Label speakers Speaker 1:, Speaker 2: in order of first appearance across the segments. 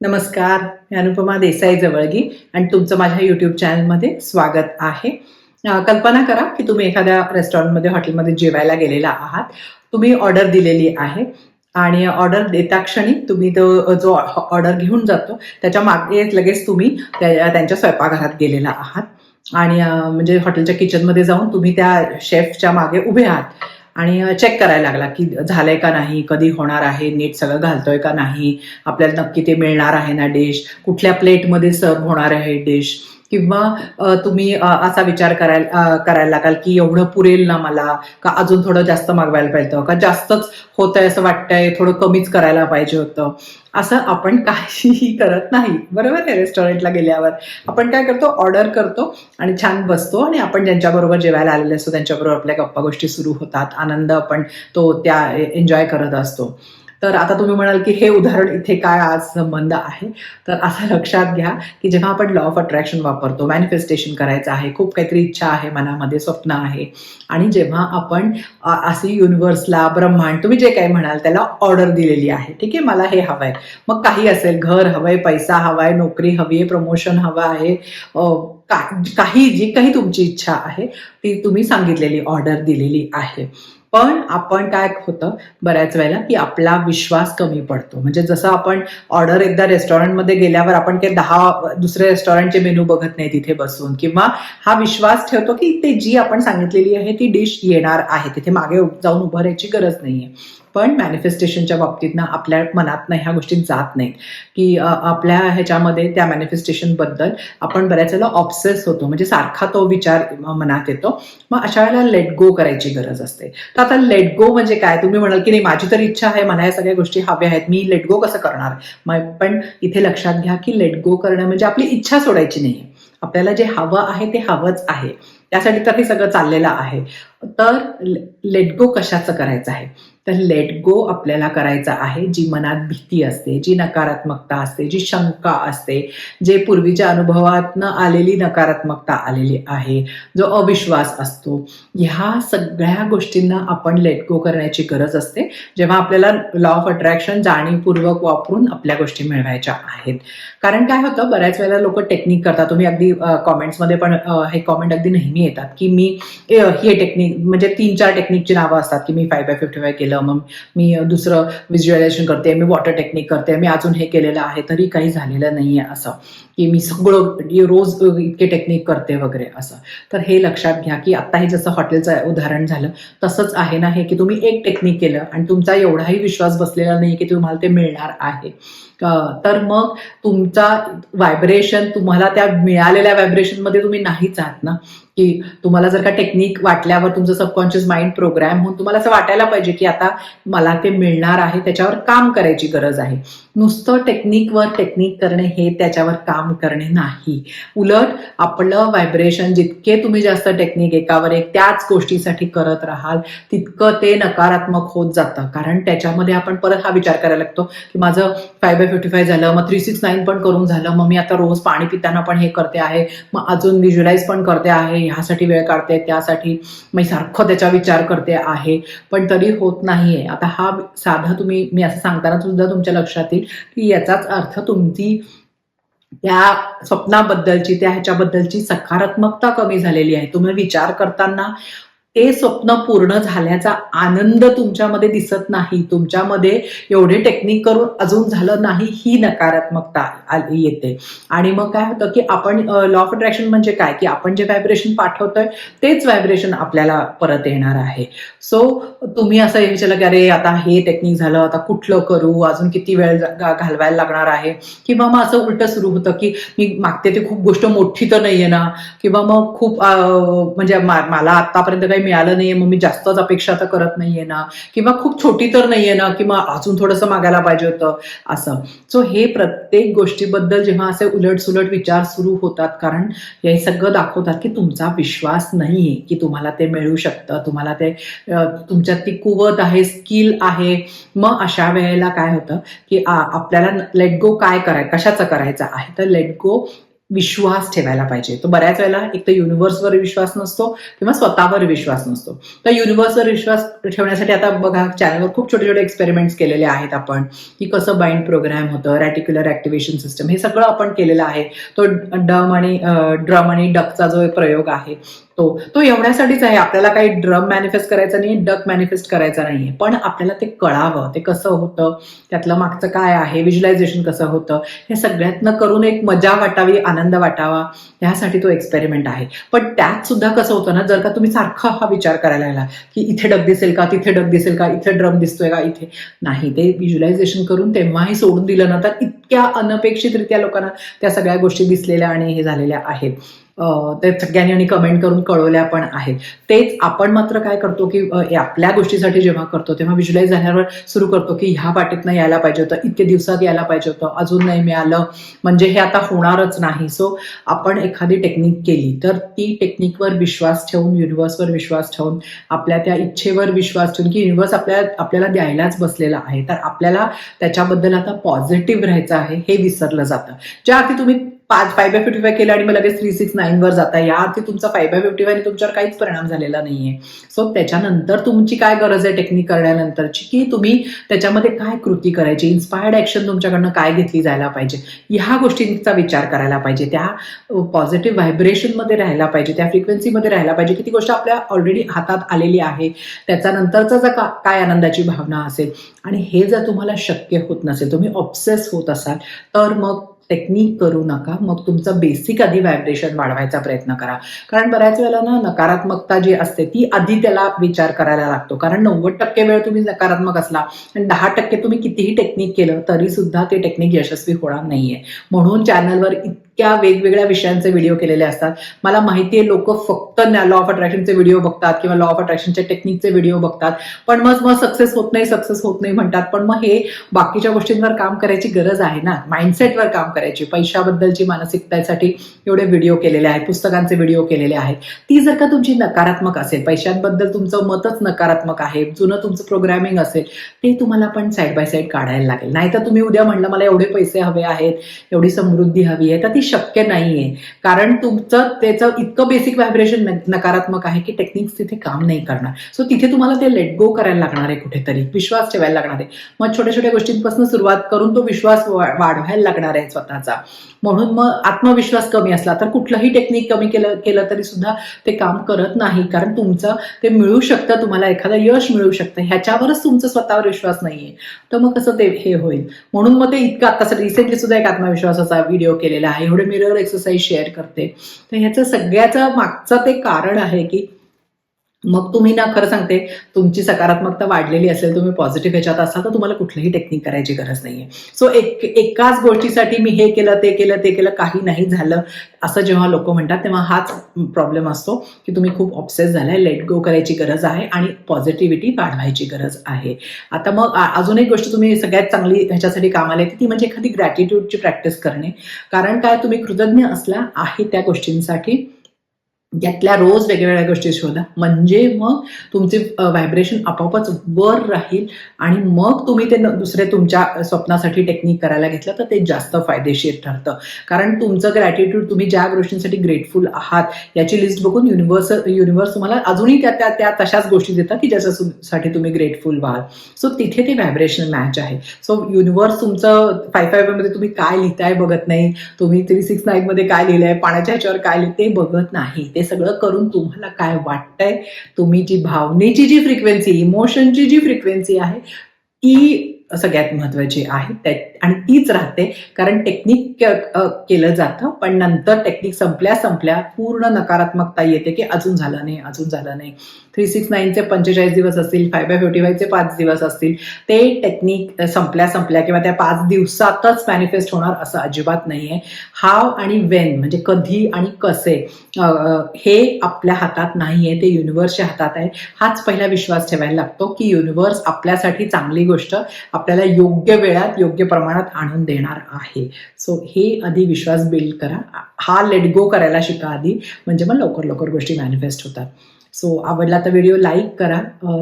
Speaker 1: नमस्कार मी अनुपमा देसाई जवळगी आणि तुमचं माझ्या यूट्यूब चॅनलमध्ये स्वागत आहे. कल्पना करा की तुम्ही एखाद्या रेस्टॉरंटमध्ये हॉटेलमध्ये जेवायला गेलेला आहात. तुम्ही ऑर्डर दिलेली आहे आणि ऑर्डर देता क्षणी तुम्ही तो जो ऑर्डर घेऊन जातो त्याच्यामागे लगेच तुम्ही त्यांच्या स्वयंपाकघरात गेलेला आहात. आणि म्हणजे हॉटेलच्या किचनमध्ये जाऊन तुम्ही त्या शेफच्या मागे उभे आहात. आणि चेक करायला लागला की झालंय का नाही कधी होणार आहे नीट सगळं घालतोय का नाही आपल्याला नक्की ते मिळणार आहे ना डिश कुठल्या प्लेटमध्ये सर्व होणार आहे डिश किंवा तुम्ही असा विचार करायला करायला लागाल की एवढं पुरेल ना मला का अजून थोडं जास्त मागवायला पाहिजे का जास्तच होतंय असं वाटतंय थोडं कमीच करायला पाहिजे होतं? असं आपण काहीही करत नाही बरोबर आहे? रेस्टॉरंटला गेल्यावर. आपण काय करतो? ऑर्डर करतो आणि छान बसतो आणि आपण ज्यांच्याबरोबर जेवायला आलेले असतो त्यांच्याबरोबर आपल्या गप्पा गोष्टी सुरू होतात. आनंद आपण तो त्या एन्जॉय करत असतो. तर आता तुम्ही म्हणाल की हे उदाहरण इथे काय आज संबंध आहे? तर असं लक्षात घ्या की जेव्हा आपण लॉ ऑफ अट्रॅक्शन वापरतो मॅनिफेस्टेशन करायचं आहे खूप काहीतरी इच्छा आहे मनामध्ये स्वप्न आहे. आणि जेव्हा आपण असे युनिव्हर्सला ब्रह्मांड तुम्ही जे काही म्हणाल त्याला ऑर्डर दिलेली आहे. ठीक आहे? मला हे हवंय. मग काही असेल घर हवंय पैसा हवाय नोकरी हवी आहे प्रमोशन हवं आहे काही जी काही तुमची इच्छा आहे ती तुम्ही सांगितलेली ऑर्डर दिलेली आहे. पण आपण काय होतं बऱ्याच वेळेला की आपला विश्वास कमी पडतो. म्हणजे जसं आपण ऑर्डर एकदा रेस्टॉरंटमध्ये गेल्यावर आपण काही दहा दुसरे रेस्टॉरंटचे मेनू बघत नाही तिथे बसून. किंवा हा विश्वास ठेवतो की ते जी आपण सांगितलेली आहे ती डिश येणार आहे. तिथे मागे जाऊन उभं राहायची गरज नाहीये. पण मॅनिफेस्टेशनच्या बाबतीत ना आपल्या मनात नाही ह्या गोष्टी जात नाहीत की आपल्या ह्याच्यामध्ये त्या मॅनिफेस्टेशनबद्दल आपण बऱ्याच वेळेला ऑब्सेस होतो. म्हणजे सारखा तो विचार मनात येतो. मग अशा वेळेला लेट गो करायची गरज असते. तर आता लेट गो म्हणजे काय? तुम्ही म्हणाल की नाही माझी तर इच्छा आहे मला या सगळ्या गोष्टी हव्या आहेत मी लेट गो कसं करणार? मग पण इथे लक्षात घ्या की लेट गो करणं म्हणजे आपली इच्छा सोडायची नाही आपल्याला जे हवं आहे ते हवंच आहे. त्यासाठी तर हे सगळं चाललेलं आहे. तर लेट गो कशाचं करायचं आहे? तर लेट गो आपल्याला करायचा आहे. जी मनात भीती असते जी नकारात्मकता असते जी शंका असते जे पूर्वीच्या अनुभवातनं आलेली नकारात्मकता आलेली आहे जो अविश्वास असतो ह्या सगळ्या गोष्टींना आपण लेट गो करण्याची गरज असते. जेव्हा आपल्याला लॉ ऑफ अट्रॅक्शन जाणीवपूर्वक वापरून आपल्या गोष्टी मिळवायच्या आहेत. कारण काय होतं बऱ्याच वेळेला लोक टेक्निक करतात. तुम्ही अगदी कॉमेंट्समध्ये पण हे कॉमेंट अगदी नेहमी येतात की मी हे टेक्निक म्हणजे तीन चार टेक्निकची नावं असतात की मी फाय बाय फिफ्टी फाय केलं मग मी दुसरं विज्युअलायझेशन करते मी वॉटर टेक्निक करते मी अजून हे केलेलं आहे तरी काही झालेलं नाहीये असं. की मी सगळं म्हणजे रोज इतके टेक्निक करते वगैरे असं. तर हे लक्षात घ्या की आता हे जसं हॉटेलचं उदाहरण झालं तसंच आहे ना हे की तुम्ही एक टेक्निक केलं आणि तुमचा एवढाही विश्वास बसलेला नाही की तुम्हाला ते मिळणार आहे. तर मग तुमचा व्हायब्रेशन तुम्हाला त्या मिळालेल्या व्हायब्रेशनमध्ये तुम्ही नाहीच आहात ना. की तुम्हाला जर का टेक्निक वाटल्यावर तुमचं सबकॉन्शियस माइंड प्रोग्राम होऊन तुम्हाला असं वाटायला पाहिजे की आता मला ते मिळणार आहे त्याच्यावर काम करायची गरज आहे. नुसतं टेक्निकवर टेक्निक करणे हे त्याच्यावर काम करणे नाही. उलट आपलं व्हायब्रेशन जितके तुम्ही जास्त टेक्निक एकावर एक त्याच गोष्टीसाठी करत राहाल तितकं ते नकारात्मक होत जातं. कारण त्याच्यामध्ये आपण परत हा विचार करायला लागतो की माझं फाय बाय फिफ्टी फाय झालं मग थ्री सिक्स नाईन पण करून झालं मग मी आता रोज पाणी पिताना पण हे करते आहे मग अजून व्हिज्युलाइज पण करते आहे ह्यासाठी वेळ काढते त्यासाठी मी सारखं त्याचा विचार करते आहे. पण तरी होत नाहीये. आता हा साधा तुम्ही मी असं सांगताना सुद्धा तुमच्या लक्षात येईल की याचाच अर्थ तुमची त्या स्वप्नाबद्दलची त्या ह्याच्याबद्दलची सकारात्मकता कमी झालेली आहे. तुम्ही विचार करताना ते स्वप्न पूर्ण झाल्याचा आनंद तुमच्यामध्ये दिसत नाही. तुमच्यामध्ये एवढे टेक्निक करून अजून झालं नाही ही नकारात्मकता आली येते. आणि मग काय होतं की आपण लॉ ऑफ अट्रॅक्शन म्हणजे काय? की आपण जे व्हायब्रेशन पाठवतोय तेच व्हायब्रेशन आपल्याला परत येणार आहे. सो तुम्ही असं हे विचारलं की अरे आता हे टेक्निक झालं आता कुठलं करू? अजून किती वेळ घालवायला लागणार आहे? किंवा मग असं उलटं सुरू होतं की मी मागते ते खूप गोष्ट मोठी तर नाहीये ना? किंवा मग खूप म्हणजे मला आतापर्यंत काही मिळालं नाहीये मग मी जास्तच अपेक्षा तर करत नाहीये ना? किंवा खूप छोटी तर नाहीये ना? किंवा अजून थोडंसं मागायला पाहिजे होतं? असं. सो हे प्रत्येक गोष्टीबद्दल जेव्हा असे उलट सुलट विचार सुरू होतात कारण हे सगळं दाखवतात की तुमचा विश्वास नाहीये की तुम्हाला ते मिळू शकतं. तुम्हाला ते तुमच्यात ती कुवत आहे स्किल आहे. मग अशा वेळेला काय होतं की आपल्याला लेट गो काय कराय कशाचं करायचं आहे? तर लेट गो विश्वास ठेवायला पाहिजे. तो बऱ्याच वेळेला एक तर युनिव्हर्सवर विश्वास नसतो किंवा स्वतःवर विश्वास नसतो. तर युनिव्हर्सवर विश्वास ठेवण्यासाठी आता बघा चॅनलवर खूप छोटे छोटे एक्सपेरिमेंट्स केलेले आहेत आपण. की कसं बाइंड प्रोग्राम होतं रॅटिक्युलर ऍक्टिव्हेशन सिस्टम हे सगळं आपण केलेलं आहे. तो डम आणि ड्रम आणि डकचा जो प्रयोग आहे तो तो एवढ्यासाठीच आहे आपल्याला काही ड्रम मॅनिफेस्ट करायचा नाही डक मॅनिफेस्ट करायचा नाहीये. पण आपल्याला ते कळावं ते कसं होतं त्यातलं मागचं काय आहे व्हिज्युलायझेशन कसं होतं हे सगळ्यातनं करून एक मजा वाटावी आनंद वाटावा यासाठी तो एक्सपेरिमेंट आहे. पण त्यात सुद्धा कसं होतं ना जर का तुम्ही सारखा हा विचार करायला लागला की इथे डग दिसेल का तिथे डग दिसेल का इथे ड्रम दिसतोय का इथे नाही ते व्हिज्युलायझेशन करून तेव्हाही सोडून दिलं ना तर इतक्या अनपेक्षितरित्या लोकांना त्या सगळ्या गोष्टी दिसलेल्या आणि हे झालेल्या आहेत. ते सगळ्यांनी आणि कमेंट करून कळवल्या पण आहेत. तेच आपण मात्र काय करतो की आपल्या गोष्टीसाठी जेव्हा करतो तेव्हा व्हिज्युलाइज झाल्यावर सुरू करतो की ह्या पाटीतनं यायला पाहिजे होतं इतके दिवसात यायला पाहिजे होतं अजून नाही मिळालं. म्हणजे हे आता होणारच नाही. सो आपण एखादी टेक्निक केली तर ती टेक्निकवर विश्वास ठेवून युनिव्हर्सवर विश्वास ठेवून आपल्या त्या इच्छेवर विश्वास ठेवून की युनिव्हर्स आपल्या आपल्याला द्यायलाच बसलेला आहे. तर आपल्याला त्याच्याबद्दल आता पॉझिटिव्ह राहायचं आहे हे विसरलं जातं. ज्या अर्थी तुम्ही पाच फाय बाय फिफ्टी फाय केलं आणि मग लगेच थ्री सिक्स नाईन वर जाता. या अर्थी तुमचा फाय बाय फिफ्टी फायने तुमच्यावर काहीच परिणाम झालेला नाहीये. सो त्याच्यानंतर तुमची काय गरज आहे टेक्निक करण्यानंतरची? की तुम्ही त्याच्यामध्ये काय कृती करायची? इन्स्पायर्ड ऍक्शन तुमच्याकडनं काय घेतली जायला पाहिजे? ह्या गोष्टींचा विचार करायला पाहिजे. त्या पॉझिटिव्ह व्हायब्रेशनमध्ये राहायला पाहिजे. त्या फ्रिक्वेन्सीमध्ये राहायला पाहिजे की ती गोष्ट आपल्या ऑलरेडी हातात आलेली आहे. त्याचा नंतरचा जर का काय आनंदाची भावना असेल आणि हे जर तुम्हाला शक्य होत नसेल तुम्ही ऑब्सेस होत असाल तर मग टेक्निक करू नका. मग तुमचं बेसिक आधी व्हायब्रेशन वाढवायचा प्रयत्न करा. कारण बऱ्याच वेळेला ना नकारात्मकता जी असते ती आधी त्याला विचार करायला लागतो. कारण नव्वद टक्के वेळ तुम्ही नकारात्मक असला आणि दहा टक्के तुम्ही कितीही टेक्निक केलं तरी सुद्धा ते टेक्निक यशस्वी होणार नाहीये. म्हणून चॅनलवर इतक्या वेगवेगळ्या विषयांचे व्हिडिओ केलेले असतात. मला माहिती आहे लोक फक्त लॉ ऑफ अट्रॅक्शनचे व्हिडिओ बघतात किंवा लॉ ऑफ अट्रॅक्शनच्या टेक्निकचे व्हिडिओ बघतात. पण मग मग सक्सेस होत नाही सक्सेस होत नाही म्हणतात. पण मग हे बाकीच्या गोष्टींवर काम करायची गरज आहे ना? माइंडसेटवर काम करायची. पैशाबद्दलची मानसिकतेसाठी एवढे व्हिडिओ केलेले आहेत पुस्तकांचे व्हिडिओ केलेले आहेत. ती जर का तुमची नकारात्मक असेल पैशांबद्दल तुमचं मतच नकारात्मक आहे जुनं तुमचं प्रोग्रामिंग असेल ते तुम्हाला पण साईड बाय साईड काढायला लागेल. नाहीतर तुम्ही उद्या म्हणलं मला एवढे पैसे हवे आहेत एवढी समृद्धी हवी आहे तर ती शक्य नाहीये. कारण तुमचं त्याचं इतकं बेसिक व्हायब्रेशन नकारात्मक आहे की टेक्निक्स तिथे काम नाही करणार. सो तिथे तुम्हाला ते लेट गो करायला लागणार आहे कुठेतरी. विश्वास ठेवायला लागणार आहे. मग छोट्या छोट्या गोष्टींपासून सुरुवात करून तो विश्वास वाढवायला लागणार आहे स्वतःचा. म्हणून मग आत्मविश्वास कमी असला तर कुठलंही टेक्निक कमी केलं केलं तरी सुद्धा ते काम करत नाही. कारण तुमचं ते मिळू शकतं तुम्हाला एखादं यश मिळू शकतं. ह्याच्यावरच तुमचा स्वतःवर विश्वास नाहीये. तर मग कसं ते हे होईल? म्हणून मग ते इतकं आता रिसेंटली सुद्धा एक आत्मविश्वासाचा व्हिडिओ केलेला आहे. एवढे मिरर एक्सरसाइज शेअर करते. तर ह्याचं सगळ्याचं मागचं ते कारण आहे की मग तुम्ही ना खरं सांगते तुमची सकारात्मकता वाढलेली असेल तुम्ही पॉझिटिव्ह ह्याच्यात असाल तर तुम्हाला कुठलीही टेक्निक करायची गरज नाहीये. सो एक एकाच गोष्टीसाठी मी हे केलं ते केलं ते केलं काही नाही झालं. असं जेव्हा लोक म्हणतात तेव्हा हाच प्रॉब्लेम असतो की तुम्ही खूप ऑब्सेस झालाय लेट गो करायची गरज आहे आणि पॉझिटिव्हिटी वाढवायची गरज आहे. आता मग अजून एक गोष्ट तुम्ही सगळ्यात चांगली ह्याच्यासाठी कामाला येते ती म्हणजे एखादी ग्रॅटिट्यूडची प्रॅक्टिस करणे. कारण काय तुम्ही कृतज्ञ असला आहे त्या गोष्टींसाठी यातल्या रोज वेगवेगळ्या गोष्टी शोधा. म्हणजे मग तुमचे व्हायब्रेशन आपोआपच वर राहील आणि मग तुम्ही ते दुसरे तुमच्या स्वप्नासाठी टेक्निक करायला घेतलं तर ते जास्त फायदेशीर ठरतं. कारण तुमचं ग्रॅटिट्यूड तुम्ही ज्या गोष्टींसाठी ग्रेटफुल आहात याची लिस्ट बघून युनिव्हर्स युनिव्हर्स तुम्हाला अजूनही त्या त्या त्या तशाच गोष्टी देतात की ज्याच्यासाठी तुम्ही ग्रेटफुल व्हाल. सो तिथे ते व्हायब्रेशन मॅच आहे. सो युनिव्हर्स तुमचं फाय फायमध्ये तुम्ही काय लिहिताय बघत नाही तुम्ही थ्री सिक्स नाईनमध्ये काय लिहिलंय पाण्याच्या ह्याच्यावर काय लिहिते बघत नाही. ते सगळं करून तुम्हाला काय वाटतंय? तुम्ही जी भावनेची जी फ्रिक्वेन्सी इमोशनची जी फ्रिक्वेन्सी आहे ती सगळ्यात महत्वाची आहे. त्या आणि तीच राहते. कारण टेक्निक केलं जातं पण नंतर टेक्निक संपल्या संपल्या पूर्ण नकारात्मकता येते की अजून झालं नाही अजून झालं नाही. थ्री सिक्स नाईनचे पंचेचाळीस दिवस असतील फाय बाय फिफ्टी फायचे पाच दिवस असतील ते टेक्निक संपल्या संपल्या किंवा त्या पाच दिवसातच मॅनिफेस्ट होणार असं अजिबात नाहीये. हाव आणि वेन म्हणजे कधी आणि कसे हे आपल्या हातात नाहीये ते युनिव्हर्सच्या हातात आहे. हाच पहिला विश्वास ठेवायला लागतो की युनिव्हर्स आपल्यासाठी चांगली गोष्ट आपल्याला योग्य वेळात योग्य प्रमाणात आणून देणार आहे. सो हे आधी विश्वास बिल्ड करा. हा लेट गो करायला शिका आधी. म्हणजे मग लवकर लवकर गोष्टी मॅनिफेस्ट होतात. सो आवडला तर व्हिडिओ लाईक करा.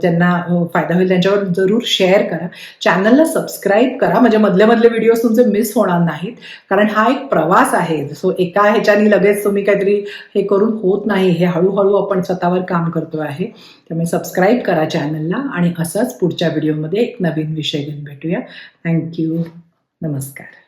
Speaker 1: ज्यांना फायदा होईल त्यांच्यावर जरूर शेअर करा. चॅनलला सबस्क्राईब करा. म्हणजे मधले मधले व्हिडिओज तुमचे मिस होणार नाहीत. कारण हा एक प्रवास आहे. सो एका ह्याच्यानी लगेच तुम्ही काहीतरी हे करून होत नाही. हे हळूहळू आपण स्वतःवर काम करतो आहे. त्यामुळे सबस्क्राईब करा चॅनलला आणि असंच पुढच्या व्हिडिओमध्ये एक नवीन विषय घेऊन भेटूया. थँक्यू नमस्कार.